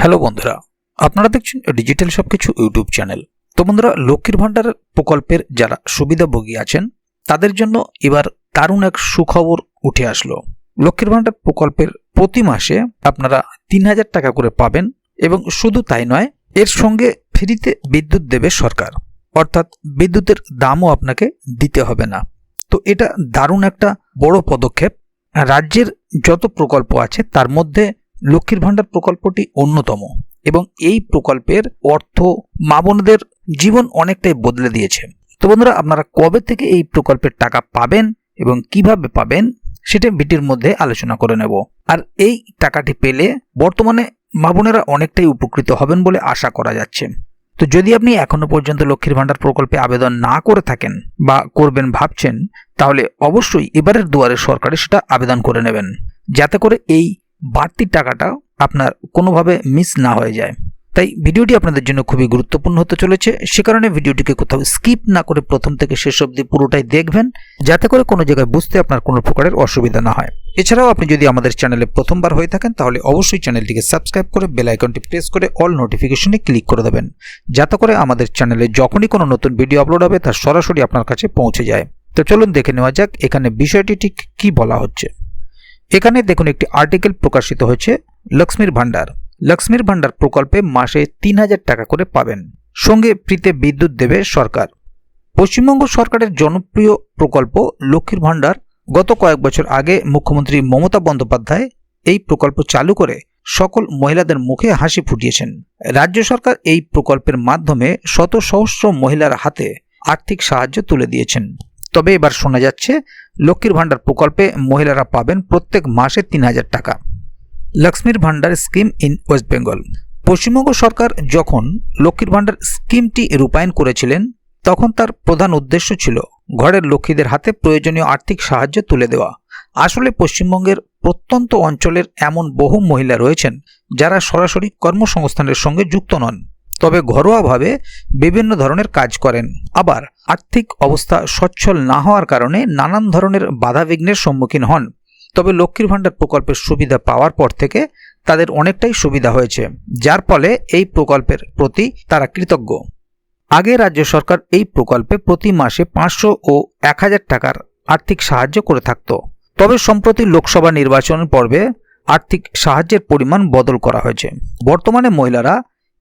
Hello বন্ধুরা, আপনারা দেখছেন ডিজিটাল সবকিছু ইউটিউব চ্যানেল। তো বন্ধুরা, লক্ষ্মীর ভাণ্ডার প্রকল্পের যারা সুবিধাভোগী আছেন, তাদের জন্য এবার দারুণ এক সুখবর উঠে আসলো। লক্ষ্মীর ভাণ্ডার প্রকল্পের প্রতি মাসে আপনারা তিন হাজার টাকা করে পাবেন এবং শুধু তাই নয়, এর সঙ্গে ফ্রিতে বিদ্যুৎ দেবে সরকার। অর্থাৎ বিদ্যুতের দামও আপনাকে দিতে হবে না। তো এটা দারুণ একটা বড় পদক্ষেপ। রাজ্যের যত প্রকল্প আছে, তার মধ্যে লক্ষ্মীর ভাণ্ডার প্রকল্পটি অন্যতম এবং এই প্রকল্পের অর্থ মা বোনদের জীবন অনেকটাই বদলে দিয়েছে। তো বন্ধুরা, আপনারা কবে থেকে এই প্রকল্পের টাকা পাবেন এবং কীভাবে পাবেন সেটা ভিডিওর মধ্যে আলোচনা করে নেব। আর এই টাকাটি পেলে বর্তমানে মা বোনেরা অনেকটাই উপকৃত হবেন বলে আশা করা যাচ্ছে। তো যদি আপনি এখনও পর্যন্ত লক্ষ্মীর ভাণ্ডার প্রকল্পে আবেদন না করে থাকেন বা করবেন ভাবছেন, তাহলে অবশ্যই এবারের দুয়ারে সরকারে সেটা আবেদন করে নেবেন। যাতে করে এই বাড়তি টাকাটা আপনার কোনোভাবে মিস না হয়ে যায়। তাই ভিডিওটি আপনাদের জন্য খুবই গুরুত্বপূর্ণ হতে চলেছে। সে কারণে ভিডিওটিকে কোথাও স্কিপ না করে প্রথম থেকে শেষ অবধি পুরোটাই দেখবেন, যাতে করে কোনো জায়গায় বুঝতে আপনার কোনো প্রকারের অসুবিধা না হয়। এছাড়াও আপনি যদি আমাদের চ্যানেলে প্রথমবার হয়ে থাকেন, তাহলে অবশ্যই চ্যানেলটিকে সাবস্ক্রাইব করে বেল আইকনটি প্রেস করে অল নোটিফিকেশনে ক্লিক করে দেবেন, যাতে করে আমাদের চ্যানেলে যখনই কোনো নতুন ভিডিও আপলোড হবে, তা সরাসরি আপনার কাছে পৌঁছে যায়। তো চলুন দেখে নেওয়া যাক এখানে বিষয়টি ঠিক কী বলা হচ্ছে। এখানে দেখুন একটি আর্টিকেল প্রকাশিত হয়েছে, লক্ষ্মীর ভাণ্ডার। লক্ষ্মীর ভাণ্ডার প্রকল্পে মাসে তিন হাজার টাকা করে পাবেন। সঙ্গে ফ্রিতে বিদ্যুৎ দেবে সরকার। পশ্চিমবঙ্গ সরকারের জনপ্রিয় প্রকল্প লক্ষ্মীর ভাণ্ডার। গত কয়েক বছর আগে মুখ্যমন্ত্রী মমতা বন্দ্যোপাধ্যায় এই প্রকল্প চালু করে সকল মহিলাদের মুখে হাসি ফুটিয়েছেন। রাজ্য সরকার এই প্রকল্পের মাধ্যমে শত সহস্র মহিলার হাতে আর্থিক সাহায্য তুলে দিয়েছেন। তবে এবার শোনা যাচ্ছে, লক্ষ্মীর ভাণ্ডার প্রকল্পে মহিলারা পাবেন প্রত্যেক মাসে তিন হাজার টাকা। লক্ষ্মীর ভাণ্ডার scheme in West Bengal. Paschimbanga সরকার যখন লক্ষ্মীর ভাণ্ডার স্কিমটি রূপায়ণ করেছিলেন, তখন তার প্রধান উদ্দেশ্য ছিল ঘরের লক্ষ্মীদের হাতে প্রয়োজনীয় আর্থিক সাহায্য তুলে দেওয়া। আসলে পশ্চিমবঙ্গের প্রত্যন্ত অঞ্চলের এমন বহু মহিলা রয়েছেন যারা সরাসরি কর্মসংস্থানের সঙ্গে যুক্ত নন। তবে ঘরোয়াভাবে বিভিন্ন ধরনের কাজ করেন। আবার আর্থিক অবস্থা সচ্ছল না হওয়ার কারণে নানান ধরনের বাধাবিঘ্নের সম্মুখীন হন। তবে লক্ষ্মীর ভাণ্ডার প্রকল্পের সুবিধা পাওয়ার পর থেকে তাদের অনেকটাই সুবিধা হয়েছে, যার ফলে এই প্রকল্পের প্রতি তারা কৃতজ্ঞ। আগে রাজ্য সরকার এই প্রকল্পে প্রতি মাসে পাঁচশো ও এক হাজার টাকার আর্থিক সাহায্য করে থাকত। তবে সম্প্রতি লোকসভা নির্বাচন পর্বে আর্থিক সাহায্যের পরিমাণ বদল করা হয়েছে। বর্তমানে মহিলারা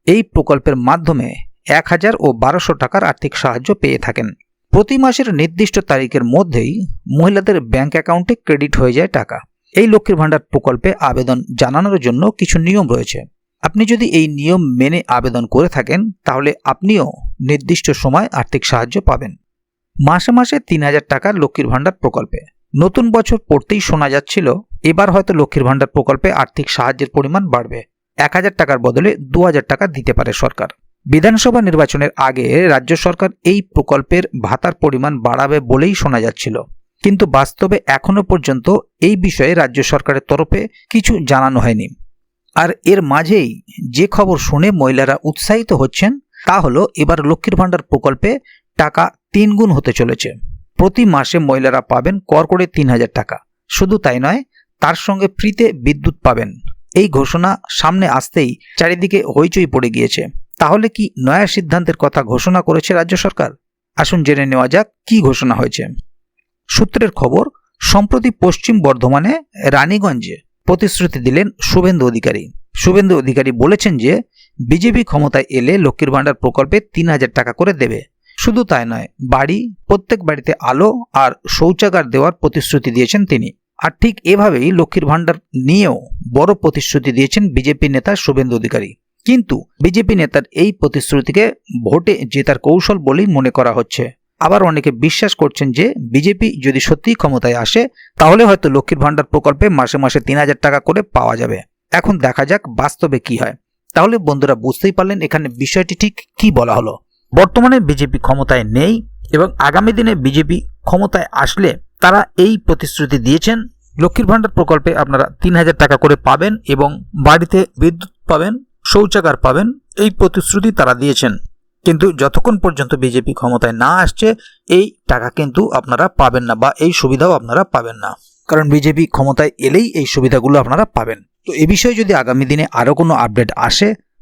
এই প্রকল্পের মাধ্যমে এক হাজার ও বারোশো টাকার আর্থিক সাহায্য পেয়ে থাকেন। প্রতি মাসের নির্দিষ্ট তারিখের মধ্যেই মহিলাদের ব্যাংক অ্যাকাউন্টে ক্রেডিট হয়ে যায় টাকা। এই লক্ষ্মীর ভাণ্ডার প্রকল্পে আবেদন জানানোর জন্য কিছু নিয়ম রয়েছে। আপনি যদি এই নিয়ম মেনে আবেদন করে থাকেন, তাহলে আপনিও নির্দিষ্ট সময় আর্থিক সাহায্য পাবেন। মাসে মাসে তিন হাজার টাকার লক্ষ্মীর ভাণ্ডার প্রকল্পে। নতুন বছর পড়তেই শোনা যাচ্ছিল, এবার হয়তো লক্ষ্মীর ভাণ্ডার প্রকল্পে আর্থিক সাহায্যের পরিমাণ বাড়বে। এক হাজার টাকার বদলে দু হাজার টাকা দিতে পারে সরকার। বিধানসভা নির্বাচনের আগে রাজ্য সরকার এই প্রকল্পের ভাতার পরিমাণ বাড়াবে বলেই শোনা যাচ্ছিল। কিন্তু বাস্তবে এখনও পর্যন্ত এই বিষয়ে রাজ্য সরকারের তরফে কিছু জানানো হয়নি। আর এর মাঝেই যে খবর শুনে মহিলারা উৎসাহিত হচ্ছেন, তা হলো এবার লক্ষ্মীর ভাণ্ডার প্রকল্পে টাকা তিন গুণ হতে চলেছে। প্রতি মাসে মহিলারা পাবেন কর করে তিন হাজার টাকা। শুধু তাই নয়, তার সঙ্গে ফ্রিতে বিদ্যুৎ পাবেন। এই ঘোষণা সামনে আসতেই চারিদিকে হইচই পড়ে গিয়েছে। তাহলে কি নয়া সিদ্ধান্তের কথা ঘোষণা করেছে রাজ্য সরকার? আসুন জেনে নেওয়া যাক কি ঘোষণা হয়েছে। সূত্রের খবর, সম্প্রতি পশ্চিম বর্ধমানে রানীগঞ্জে প্রতিশ্রুতি দিলেন শুভেন্দু অধিকারী। শুভেন্দু অধিকারী বলেছেন যে, বিজেপি ক্ষমতায় এলে লক্ষ্মীর ভাণ্ডার প্রকল্পে তিন হাজার টাকা করে দেবে। শুধু তাই নয়, বাড়ি, প্রত্যেক বাড়িতে আলো আর শৌচাগার দেওয়ার প্রতিশ্রুতি দিয়েছেন তিনি। আর ঠিক এভাবেই লক্ষ্মীর ভাণ্ডার নিয়েও বড় প্রতিশ্রুতি দিয়েছেন বিজেপি নেতা শুভেন্দু অধিকারী। কিন্তু বিজেপি নেতার এই প্রতিশ্রুতিকে ভোটে জেতার কৌশল বলেই মনে করা হচ্ছে। আবার অনেকে বিশ্বাস করছেন যে বিজেপি যদি সত্যিই ক্ষমতায় আসে, তাহলে হয়তো লক্ষ্মীর ভাণ্ডার প্রকল্পে মাসে মাসে তিন হাজার টাকা করে পাওয়া যাবে। এখন দেখা যাক বাস্তবে কি হয়। তাহলে বন্ধুরা বুঝতেই পারলেন এখানে বিষয়টি ঠিক কি বলা হলো। বর্তমানে বিজেপি ক্ষমতায় নেই এবং আগামী দিনে বিজেপি ক্ষমতায় আসলে তারা এই প্রতিশ্রুতি দিয়েছেন, লক্ষ্মীর ভাণ্ডার প্রকল্পে আপনারা তিন হাজার টাকা করে পাবেন এবং বাড়িতে বিদ্যুৎ পাবেন, শৌচাগার পাবেন, এই প্রতিশ্রুতি তারা দিয়েছেন। কিন্তু যতক্ষণ পর্যন্ত বিজেপি ক্ষমতায় না আসছে, এই টাকা কিন্তু আপনারা পাবেন না বা এই সুবিধাও আপনারা পাবেন না। কারণ বিজেপি ক্ষমতায় এলেই এই সুবিধাগুলো আপনারা পাবেন। তো এ বিষয়ে যদি আগামী দিনে আরও কোনো আপডেট আসে